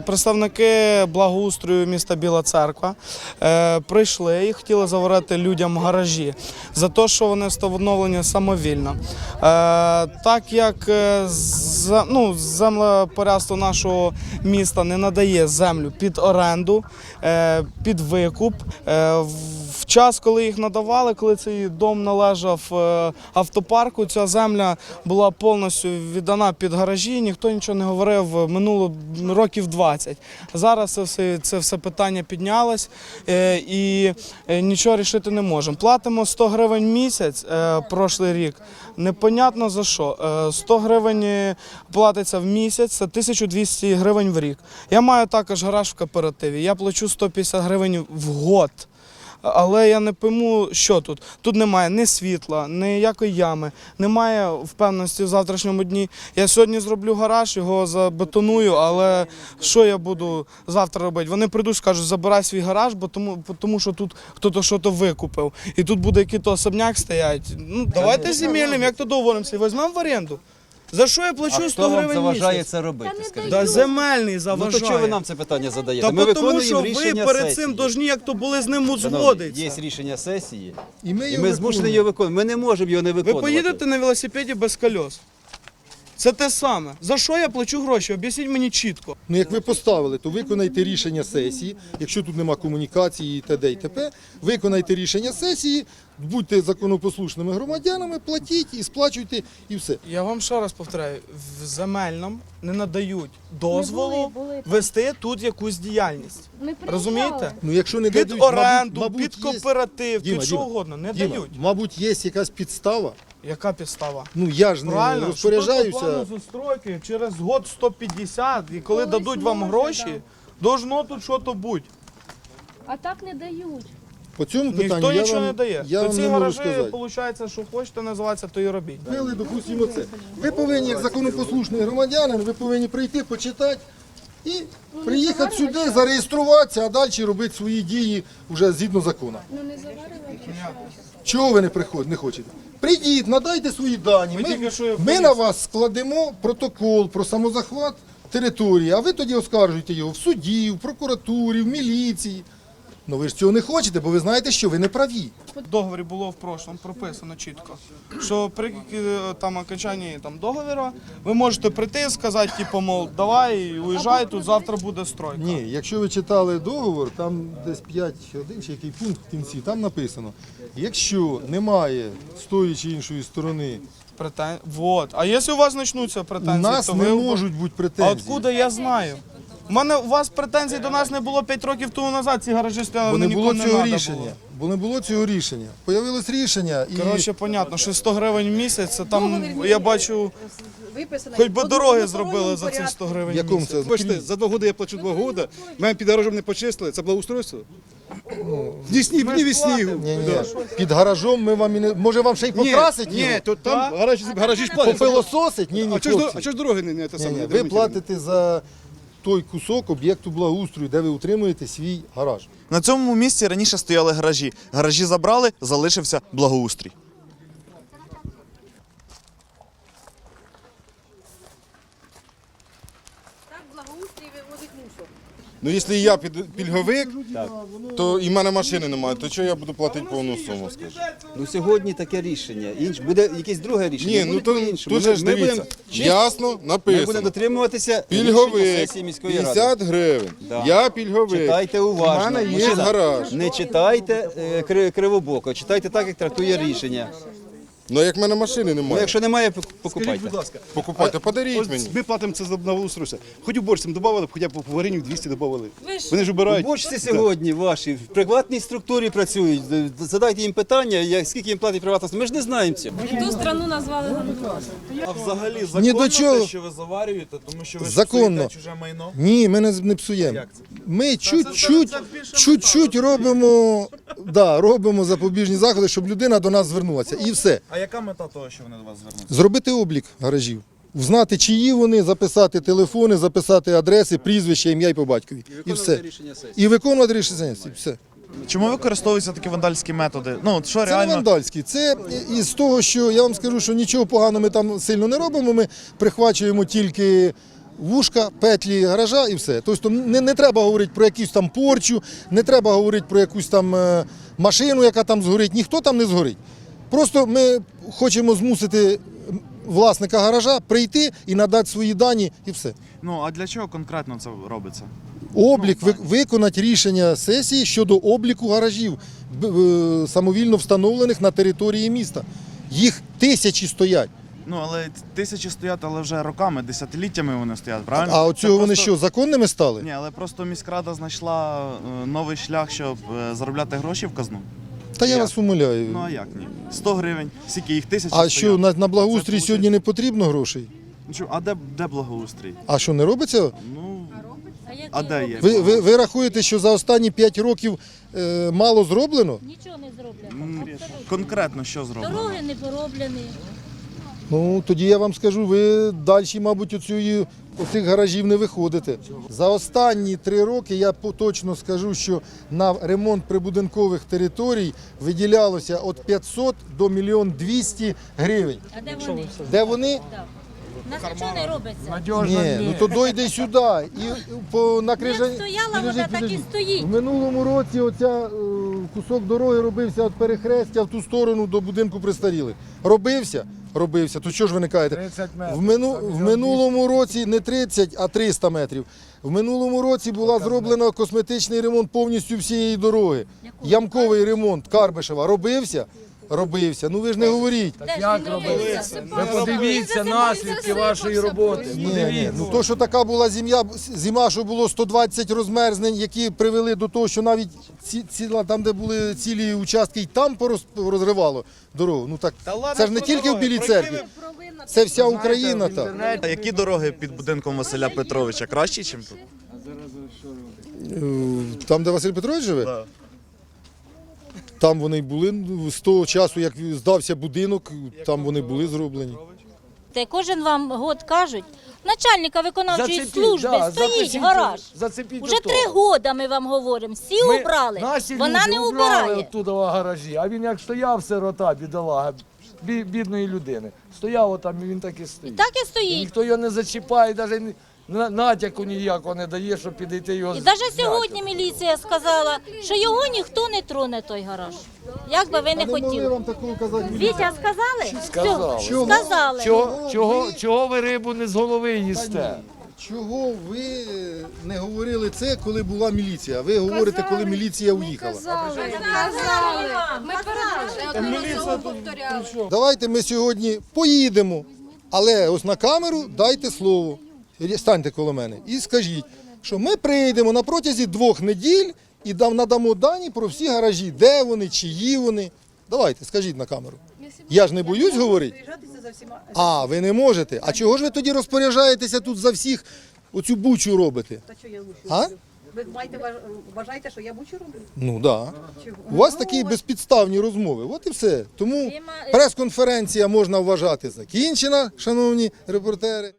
представники благоустрою міста Біла Церква е, прийшли і хотіли заварити людям гаражі за те, що вони встановлені самовільно. Е, так як е, ну, землепорядство нашого міста не надає землю під оренду, під викуп. Час, коли їх надавали, коли цей дом належав е, автопарку, ця земля була повністю віддана під гаражі. Ніхто нічого не говорив е, минуло років 20. Зараз це все, це все питання піднялось е, і нічого рішити не можемо. Платимо 100 гривень місяць прошлий рік. Непонятно за що. Е, 100 гривень платиться в місяць, це 1200 гривень в рік. Я маю також гараж в кооперативі. Я плачу 150 гривень в год. Але я не пойму, що тут. Тут немає ні світла, ніякої ями, немає впевненості в завтрашньому дні. Я сьогодні зроблю гараж, його забетоную, але що я буду завтра робити? Вони прийдуть, скажуть, забирай свій гараж, бо тому, тому що тут хтось щось викупив. І тут буде якийсь особняк стоять. Ну, давайте земельним, як то договоримося, візьмемо в оренду. За що я плачу А 100 хто вам гривень заважає місяць? це робити? Та Скажіть. Да земельний Ну заважає. то чого ви нам це питання задаєте? Та Ми тому, виконуємо що ви рішення перед сесії. цим должні як то були з ним Шановні, узгодитися. Є рішення сесії, І ми, і ми змушені його виконувати. Ми не можемо його не Ви виконувати. поїдете на велосипеді без кольос. Це те саме. За що я плачу гроші? Об'ясніть мені чітко. Ну, як ви поставили, то виконайте рішення сесії. Якщо тут нема комунікації, т.д. і т.п., виконайте рішення сесії, будьте законопослушними громадянами, платіть і сплачуйте, і все. Я вам ще раз повторяю: в земельному не надають дозволу були, були. вести тут якусь діяльність. Ми приїжджали. Розумієте? Ну, якщо не Під дадуть, оренду, мабуть, під є- кооператив, Діма, під що Діма, угодно. Не Діма, дають. мабуть, є якась підстава. Яка підстава? Ну я ж не Правильно, що тут по плану розпоряджаюся. застройки через год 150, і коли Колись дадуть вам може, гроші, должно тут щось бути. А так не дають. По цьому Ніхто я нічого вам, не дає. я То вам ці не можу гаражі, сказати. виходить, що хочете називатися, то і робіть. Вели, допустимо, це. Ви повинні, як законопослушний громадянин, ви повинні прийти, почитати і приїхати сюди, зареєструватися, а далі робити свої дії вже згідно закону. Ну не заварили. Чого ви не приходите, не хочете? Прийдіть, надайте свої дані. Ми, що ми на вас складемо протокол про самозахват території, а ви тоді оскаржуєте його в суді, в прокуратурі, в міліції. Ну ви ж цього не хочете, бо ви знаєте, що ви не праві. В договорі було в прошлом прописано чітко, що при е, там окончанні там договору ви можете прийти і сказати, типу, мол, давай, уїжджай, тут завтра буде стройка. Ні, якщо ви читали договор, там десь 5.1 чи який пункт в кінці, там написано, якщо немає з тої чи іншої сторони, Претен... Вот. А якщо у вас почнуться у претензії, нас то не ви... можуть бути А претензії. откуда я знаю? У мене у вас претензій до нас не було 5 років тому назад, ці гаражі стояли, Бо не було не цього надо рішення. було. Бо не було цього рішення. Появилось рішення і Коротше, понятно, що 100 гривень в місяць, це там, я бачу, виписано. хоч би дороги зробили за ці 100 гривень в якому місяць. це Бачите, за два роки я плачу два роки, мене під гаражом не почислили, це благоустройство? Ні, сні, ні від снігу. ні, ні, під гаражом ми вам і не може вам ще й покрасить ні, то там гаражі, гаражі ж платять. попилососить? Ні, ні, А чого ж, хлопці. а чого ж дороги не, не те Ні, саме? ні, не ви платите за той кусок об'єкту благоустрою, де ви утримуєте свій гараж. На цьому місці раніше стояли гаражі. Гаражі забрали, залишився благоустрій. Так благоустрій вивозить мусор. Ну, якщо я під- пільговик, то і в мене машини немає, то чого я буду платити повну суму, скажи? Ну сьогодні таке рішення. Інш... Буде якесь друге рішення. Ні, ну то тут же ж Ми дивіться, ясно Ми будемо написано. дотримуватися рішення Пільговик, сесії міської ради. 50 гривень. Да. Я пільговик. Читайте У мене Не є гараж. Не читайте е, кри- кривобоко, читайте так, як трактує рішення. Ну як в мене машини Ну, немає, якщо немає, пок- Скажіть, покупайте. будь ласка, покупайте, подаріть ось мені. ми платимо це за на благоустройство. Хоч уборцям додавали, хоча б по варенню 200 додавали. Вони ж убирають. Уборщиці сьогодні ваші в приватній структурі працюють. Задайте їм питання, як- скільки їм платить приватна структура. Ми ж не знаємо цього. Ту страну назвали гандлом. А взагалі Ні законно до чого. те, що ви заварюєте, тому що ви ж Законно. псуєте чуже майно? Ні, ми не, з- не псуємо. Як це? Ми чуть-чуть, чуть-чуть робимо, да, робимо запобіжні заходи, щоб людина до нас звернулася. І все. А яка мета того, що вони до вас звернуться? Зробити облік гаражів. Знати, чиї вони, записати телефони, записати адреси, прізвище, ім'я і по батькові. І все. рішення сесії. І виконувати рішення сесії. Все. Чому використовуються такі вандальські методи? Ну, от що Це не реально. вандальський. Це із того, що я вам скажу, що нічого поганого ми там сильно не робимо. Ми прихвачуємо тільки вушка, петлі гаража і все. Тобто не, не треба говорити про якусь там порчу, не треба говорити про якусь там е, машину, яка там згорить. Ніхто там не згорить. Просто ми хочемо змусити власника гаража прийти і надати свої дані і все. Ну а для чого конкретно це робиться? Облік ви- виконати рішення сесії щодо обліку гаражів, самовільно встановлених на території міста. Їх тисячі стоять. Ну але тисячі стоять, але вже роками, десятиліттями вони стоять, правильно? А от Це цього вони що, законними стали? Ні, але просто міськрада знайшла е, новий шлях, щоб е, заробляти гроші в казну. Та я я вас умоляю. Ну а як ні? 100 гривень, скільки їх тисяч. А стоять. що на, на благоустрій Це сьогодні не потрібно грошей? Ну, що, А де, де благоустрій? А що не робиться? Ну, А, де є? Ви, ви, ви рахуєте, що за останні 5 років е, мало зроблено? Нічого не зроблено. Конкретно що зроблено? Дороги не пороблені. Ну тоді я вам скажу, ви далі, мабуть, оцієї оцих гаражів не виходите. За останні три роки я точно скажу, що на ремонт прибудинкових територій виділялося від 500 до 1 200 гривень. А де вони? Де вони? У нас нічого не робиться. Ні, ну то дойде сюди. І по на крижа... Як стояла вода, так і стоїть. В минулому році оця е, кусок дороги робився від перехрестя в ту сторону до будинку престарілих. Робився? Робився. То що ж ви не кажете? В, мину... в минулому році не 30, а 300 метрів. В минулому році була зроблена косметичний ремонт повністю всієї дороги. Ямковий ремонт Карбишева. Робився? Робився. Ну ви ж не говоріть. Як робиться? Ви подивіться наслідки вашої роботи. Ні, ні. Ну то, що така була зима, зима, що було 120 розмерзнень, які привели до того, що навіть ці, ціла, там, де були цілі участки, і там пороз- розривало дорогу. Ну так це ж не тільки в Білій церкві, це вся Україна так. А які дороги під будинком Василя Петровича кращі, ніж тут? Е, Там, де Василь Петрович живе. Там вони були ну, з того часу, як здався будинок, там вони були зроблені. Та кожен вам год кажуть, начальника виконавчої Зацепіть, служби да, стоїть зацепіть, гараж. Зацепіть Уже три года ми вам говоримо. Всі Ми- убрали. Наші Вона люди не убирає. оттуда в гаражі, а він як стояв сирота, бідолага, бідної людини. Стояв отам і він так і стоїть. Так і І ніхто його не зачіпає, навіть на- натяку ніякого не дає, щоб підійти його І навіть сьогодні міліція сказала, що його ніхто не троне той гараж. Як би ви не хотіли. вам такого казати. Вітя сказали? Сказали. Все, сказали. Чого, чого, чого ви рибу не з голови їсте? Чого ви не говорили це, коли була міліція? Ви говорите, коли міліція уїхала. Ми. Давайте ми сьогодні поїдемо, але ось на камеру дайте слово. Станьте коло мене і скажіть, що ми прийдемо на протязі двох неділь і надамо дані про всі гаражі, де вони, чиї вони. Давайте, скажіть на камеру. Я ж не боюсь говорити. А, ви не можете. А чого ж ви тоді розпоряджаєтеся тут за всіх оцю бучу робите? Та що я А? Ви маєте вважаєте, що я бучу роблю? Ну так. Да. У вас такі безпідставні розмови. От і все. Тому прес-конференція можна вважати закінчена, шановні репортери.